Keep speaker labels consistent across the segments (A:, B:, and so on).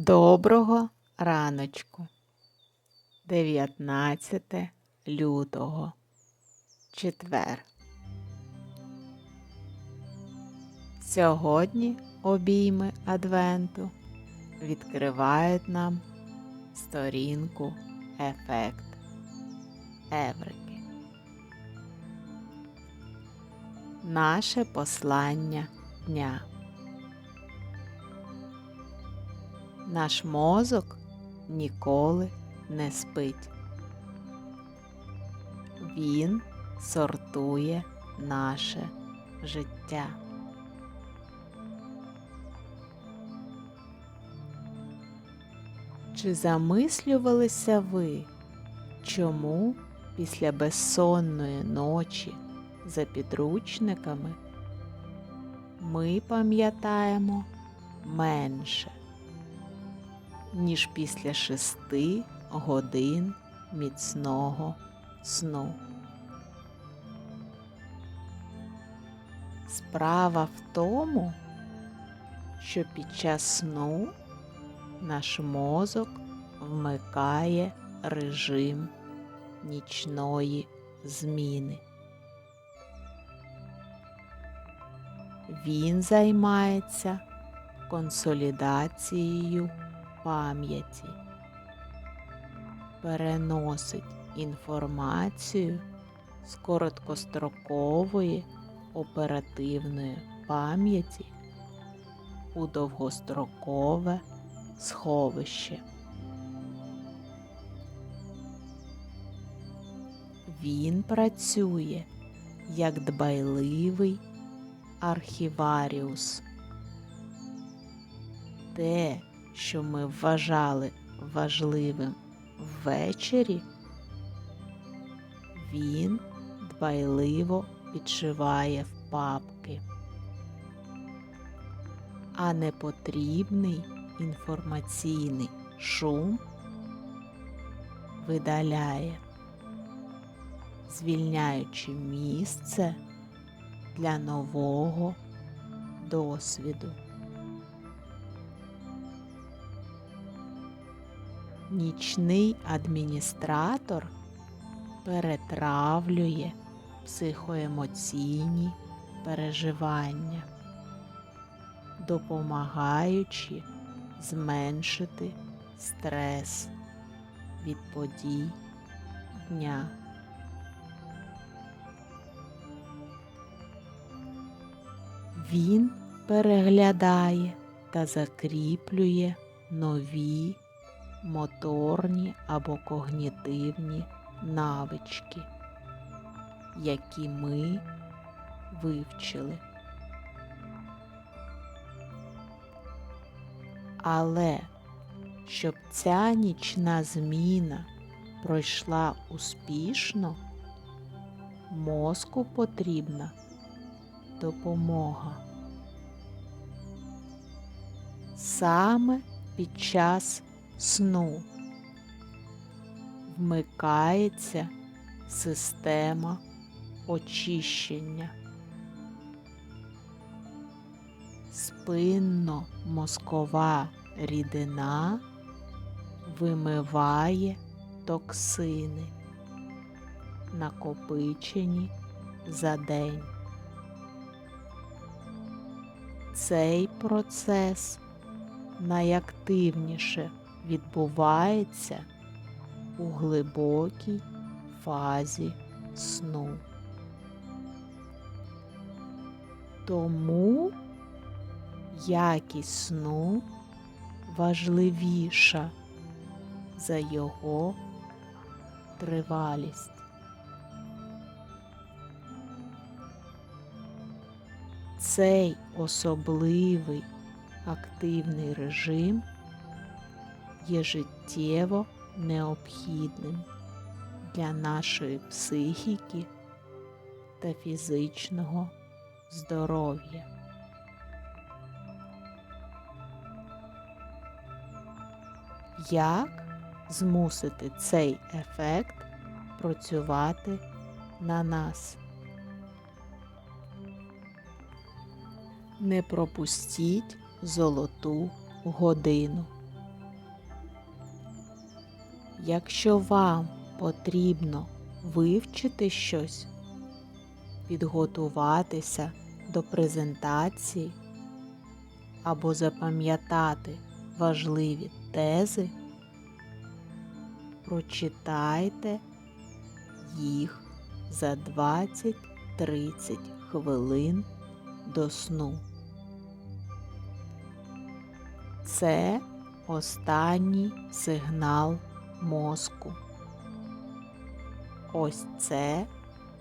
A: Доброго раночку. 19 лютого. Четвер. Сьогодні обійми Адвенту відкривають нам сторінку Ефект Еврики. Наше послання дня. Наш мозок ніколи не спить. Він сортує наше життя. Чи замислювалися ви, чому після безсонної ночі за підручниками ми пам'ятаємо менше? Ніж після шести годин міцного сну. Справа в тому, що під час сну наш мозок вмикає режим нічної зміни. Він займається консолідацією пам'яті, переносить інформацію з короткострокової оперативної пам'яті у довгострокове сховище. Він працює як дбайливий архіваріус. Те, що ми вважали важливим ввечері, він дбайливо підшиває в папки, а непотрібний інформаційний шум видаляє, звільняючи місце для нового досвіду. Нічний адміністратор перетравлює психоемоційні переживання, допомагаючи зменшити стрес від подій дня. Він переглядає та закріплює нові моторні або когнітивні навички, які ми вивчили. Але щоб ця нічна зміна пройшла успішно, мозку потрібна допомога. Саме під час сну вмикається система очищення. Спинно-мозкова рідина вимиває токсини, накопичені за день. Цей процес найактивніше відбувається у глибокій фазі сну. Тому якість сну важливіша за його тривалість. Цей особливий активний режим є життєво необхідним для нашої психіки та фізичного здоров'я. Як змусити цей ефект працювати на нас? Не пропустіть золоту годину. Якщо вам потрібно вивчити щось, підготуватися до презентації або запам'ятати важливі тези, прочитайте їх за 20-30 хвилин до сну. Це останній сигнал мозку. Ось це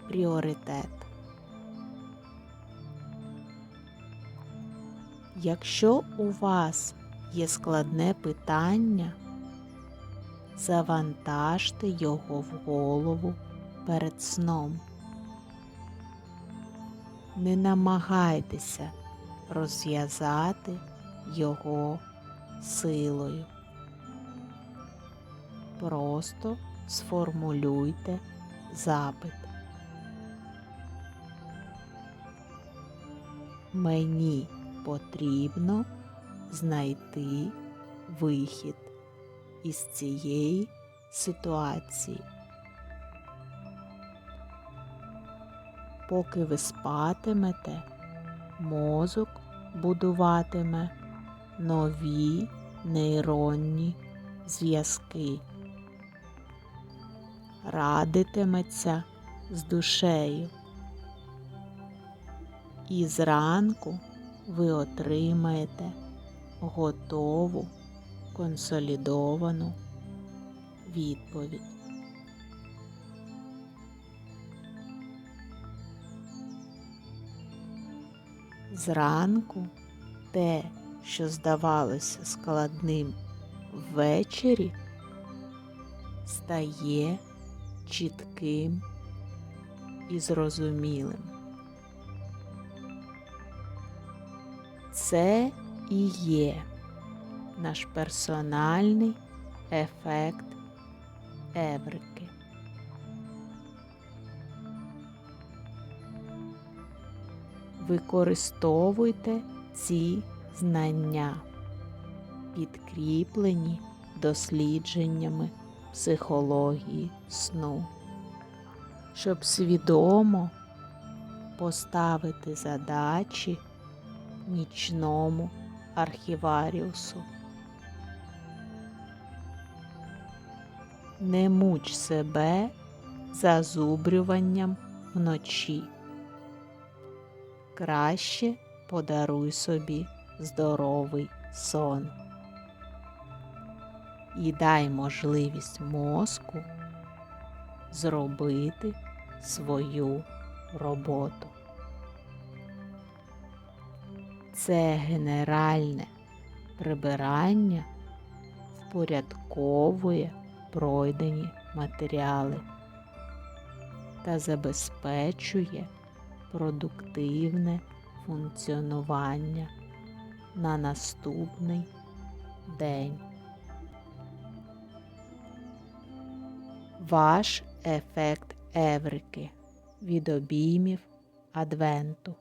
A: пріоритет. Якщо у вас є складне питання, завантажте його в голову перед сном. Не намагайтеся розв'язати його силою. Просто сформулюйте запит. Мені потрібно знайти вихід із цієї ситуації. Поки ви спатимете, мозок будуватиме нові нейронні зв'язки, радитиметься з душею. І зранку ви отримаєте готову консолідовану відповідь. Зранку те, що здавалося складним ввечері, стає чітким і зрозумілим. Це і є наш персональний ефект Еврики. Використовуйте ці знання, підкріплені дослідженнями психології сну, щоб свідомо поставити задачі нічному архіваріусу. Не муч себе зазубрюванням вночі. Краще подаруй собі здоровий сон. І дай можливість мозку зробити свою роботу. Це генеральне прибирання впорядковує пройдені матеріали та забезпечує продуктивне функціонування на наступний день. Ваш ефект Еврики від обіймів Адвенту.